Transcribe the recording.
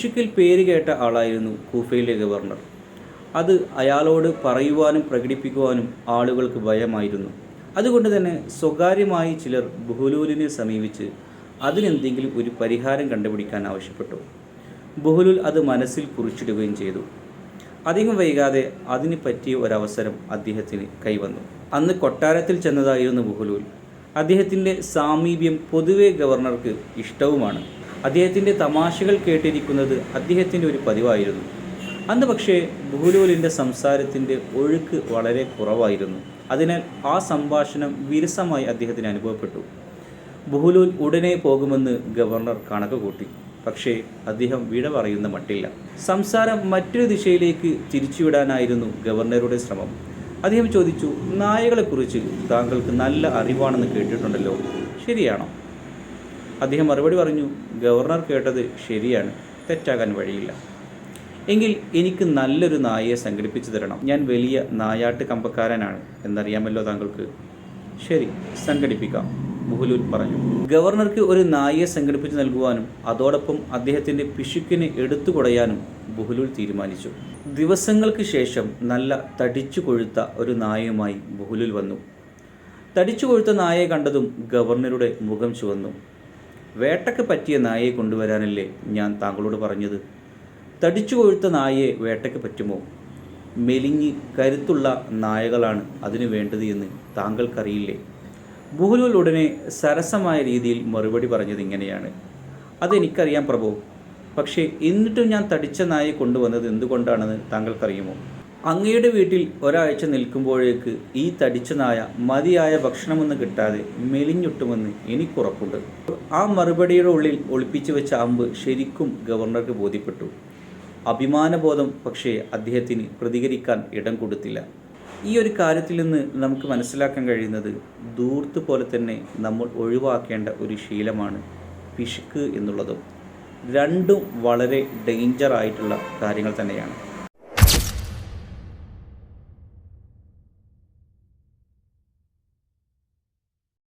പിശുക്കിൽ പേര് കേട്ട ആളായിരുന്നു കൂഫയിലെ ഗവർണർ. അത് അയാളോട് പറയുവാനും പ്രകടിപ്പിക്കുവാനും ആളുകൾക്ക് ഭയമായിരുന്നു. അതുകൊണ്ട് തന്നെ സ്വകാര്യമായി ചിലർ ബുഹുലൂലിനെ സമീപിച്ച് അതിനെന്തെങ്കിലും ഒരു പരിഹാരം കണ്ടുപിടിക്കാൻ ആവശ്യപ്പെട്ടു. ബുഹുലുൽ അത് മനസ്സിൽ കുറിച്ചിടുകയും ചെയ്തു. അധികം വൈകാതെ അതിന് പറ്റിയ ഒരവസരം അദ്ദേഹത്തിന് കൈവന്നു. അന്ന് കൊട്ടാരത്തിൽ ചെന്നതായിരുന്നു ബുഹുലൂൽ. അദ്ദേഹത്തിന്റെ സാമീപ്യം പൊതുവെ ഗവർണർക്ക് ഇഷ്ടവുമാണ്. അദ്ദേഹത്തിന്റെ തമാശകൾ കേട്ടിരിക്കുന്നത് അദ്ദേഹത്തിന്റെ ഒരു പതിവായിരുന്നു. അന്ന് പക്ഷേ ബുഹുലൂലിന്റെ സംസാരത്തിന്റെ ഒഴുക്ക് വളരെ കുറവായിരുന്നു. അതിനാൽ ആ സംഭാഷണം വിരസമായി അദ്ദേഹത്തിന് അനുഭവപ്പെട്ടു. ബുഹുലൂൽ ഉടനെ പോകുമെന്ന് ഗവർണർ കണക്ക് കൂട്ടി. പക്ഷേ അദ്ദേഹം വിട പറയുന്ന മട്ടില്ല. സംസാരം മറ്റൊരു ദിശയിലേക്ക് തിരിച്ചുവിടാനായിരുന്നു ഗവർണറുടെ ശ്രമം. അദ്ദേഹം ചോദിച്ചു നായകളെക്കുറിച്ച് താങ്കൾക്ക് നല്ല അറിവാണെന്ന് കേട്ടിട്ടുണ്ടല്ലോ. ശരിയാണോ? അദ്ദേഹം മറുപടി പറഞ്ഞു ഗവർണർ കേട്ടത് ശരിയാണ് തെറ്റാകാൻ വഴിയില്ല. എങ്കിൽ എനിക്ക് നല്ലൊരു നായയെ സംഘടിപ്പിച്ചു തരണം. ഞാൻ വലിയ നായാട്ട് കമ്പക്കാരനാണ് എന്നറിയാമല്ലോ താങ്കൾക്ക്. ശരി സംഘടിപ്പിക്കാം മുഹുലൂൽ പറഞ്ഞു. ഗവർണർക്ക് ഒരു നായയെ സംഘടിപ്പിച്ചു നൽകുവാനും അതോടൊപ്പം അദ്ദേഹത്തിന്റെ പിശുക്കിനെ എടുത്തു കുടയാനും ബുഹുലൂൽ തീരുമാനിച്ചു. ദിവസങ്ങൾക്ക് ശേഷം നല്ല തടിച്ചു കൊഴുത്ത ഒരു നായയുമായി ബുഹുലുൽ വന്നു. തടിച്ചു കൊഴുത്ത നായയെ കണ്ടതും ഗവർണറുടെ മുഖം ചുവന്നു. വേട്ടയ്ക്ക് പറ്റിയ നായയെ കൊണ്ടുവരാനല്ലേ ഞാൻ താങ്കളോട് പറഞ്ഞത്? തടിച്ചു കൊഴുത്ത നായയെ വേട്ടയ്ക്ക് പറ്റുമോ? മെലിഞ്ഞ് കരുത്തുള്ള നായകളാണ് അതിനു വേണ്ടത് എന്ന് താങ്കൾക്കറിയില്ലേ? ബുഹുലുൽ ഉടനെ സരസമായ രീതിയിൽ മറുപടി പറഞ്ഞത് ഇങ്ങനെയാണ്. അതെനിക്കറിയാം പ്രഭു. പക്ഷേ എന്നിട്ടും ഞാൻ തടിച്ച നായയെ കൊണ്ടുവന്നത് എന്തുകൊണ്ടാണെന്ന് താങ്കൾക്കറിയുമോ? അങ്ങയുടെ വീട്ടിൽ ഒരാഴ്ച നിൽക്കുമ്പോഴേക്ക് ഈ തടിച്ച നായ മതിയായ ഭക്ഷണമൊന്നും കിട്ടാതെ മെലിഞ്ഞൊട്ടുമെന്ന് എനിക്കുറപ്പുണ്ട്. ആ മറുപടിയുടെ ഉള്ളിൽ ഒളിപ്പിച്ചു വെച്ച അമ്പ് ശരിക്കും ഗവർണർക്ക് ബോധ്യപ്പെട്ടു. അഭിമാനബോധം പക്ഷേ അദ്ദേഹത്തിന് പ്രതികരിക്കാൻ ഇടം കൊടുത്തില്ല. ഈ ഒരു കാര്യത്തിൽ നിന്ന് നമുക്ക് മനസ്സിലാക്കാൻ കഴിയുന്നത് ദൂർത്ത് പോലെ തന്നെ നമ്മൾ ഒഴിവാക്കേണ്ട ഒരു ശീലമാണ് പിശുക്ക് എന്നുള്ളതും. രണ്ടും വളരെ ഡേഞ്ചർ ആയിട്ടുള്ള കാര്യങ്ങൾ തന്നെയാണ്.